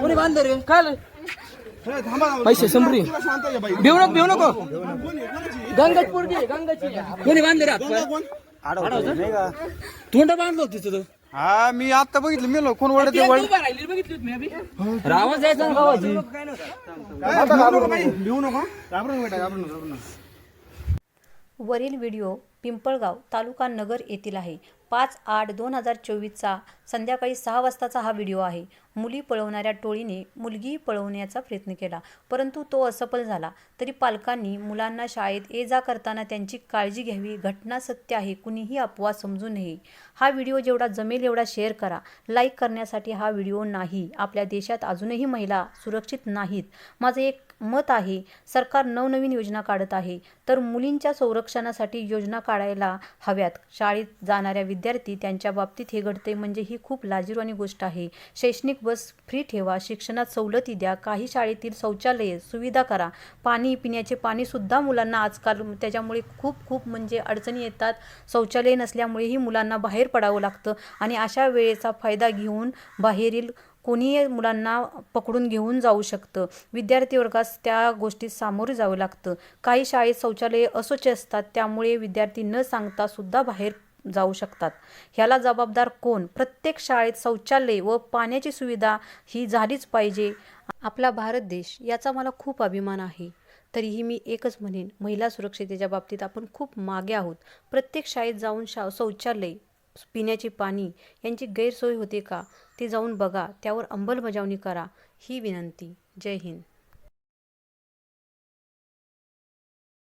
कोणी बांधलं रे? काय पैसे संपली. भिऊ नको भिऊ नको. गंगाची गंगाची. कोणी बांधले रे? तोंड बांधलं होतं तिथं. हा मी आता बघितलं मेलो. कोण ओढत ती अभि. रावण जायचं गावाची लिहू नको घाबरू बेटा घाबरू नका, घाबरू नका. वरील व्हिडिओ पिंपळगाव तालुका नगर येथील आहे. पाच आठ दोन हजार चोवीसचा संध्याकाळी सहा वाजताचा हा व्हिडिओ आहे. मुली पळवणाऱ्या टोळीने मुलगी पळवण्याचा प्रयत्न केला परंतु तो असफल झाला. तरी पालकांनी मुलांना शाळेत ये जा करताना त्यांची काळजी घ्यावी. घटना सत्य आहे कुणीही अपवाद समजू नये. हा व्हिडिओ जेवढा जमेल एवढा शेअर करा. लाईक करण्यासाठी हा व्हिडिओ नाही. आपल्या देशात अजूनही महिला सुरक्षित नाहीत. माझं एक मत आहे सरकार नवनवीन योजना काढत आहे. तर मुलींच्या संरक्षणासाठी योजना काढायला हव्यात. शाळेत जाणाऱ्या विद्या विद्यार्थी त्यांच्या बाबतीत हे घडते म्हणजे ही खूप लाजिरवाणी गोष्ट आहे. शैक्षणिक बस फ्री ठेवा शिक्षणात सवलती द्या काही शाळेतील शौचालये सुविधा करा. पाणी पिण्याचे पाणीसुद्धा मुलांना आजकाल त्याच्यामुळे खूप खूप म्हणजे अडचणी येतात. शौचालय नसल्यामुळेही मुलांना बाहेर पडावं लागतं आणि अशा वेळेचा फायदा घेऊन बाहेरील कोणीही मुलांना पकडून घेऊन जाऊ शकतं. विद्यार्थी वर्गास त्या गोष्टीत सामोरे जावं लागतं. काही शाळेत शौचालये अस्वच्छ असतात त्यामुळे विद्यार्थी न सांगता सुद्धा बाहेर जाऊ शकतात. ह्याला जबाबदार कोण? प्रत्येक शाळेत शौचालय व पाण्याची सुविधा ही झालीच पाहिजे. आपला भारत देश याचा मला खूप अभिमान आहे. तरीही मी एकच म्हणेन महिला सुरक्षितेच्या बाबतीत आपण खूप मागे आहोत. प्रत्येक शाळेत जाऊन शा शौचालय पिण्याचे पाणी यांची गैरसोय होते का? ते जाऊन बघा त्यावर अंमलबजावणी करा ही विनंती. जय हिंद.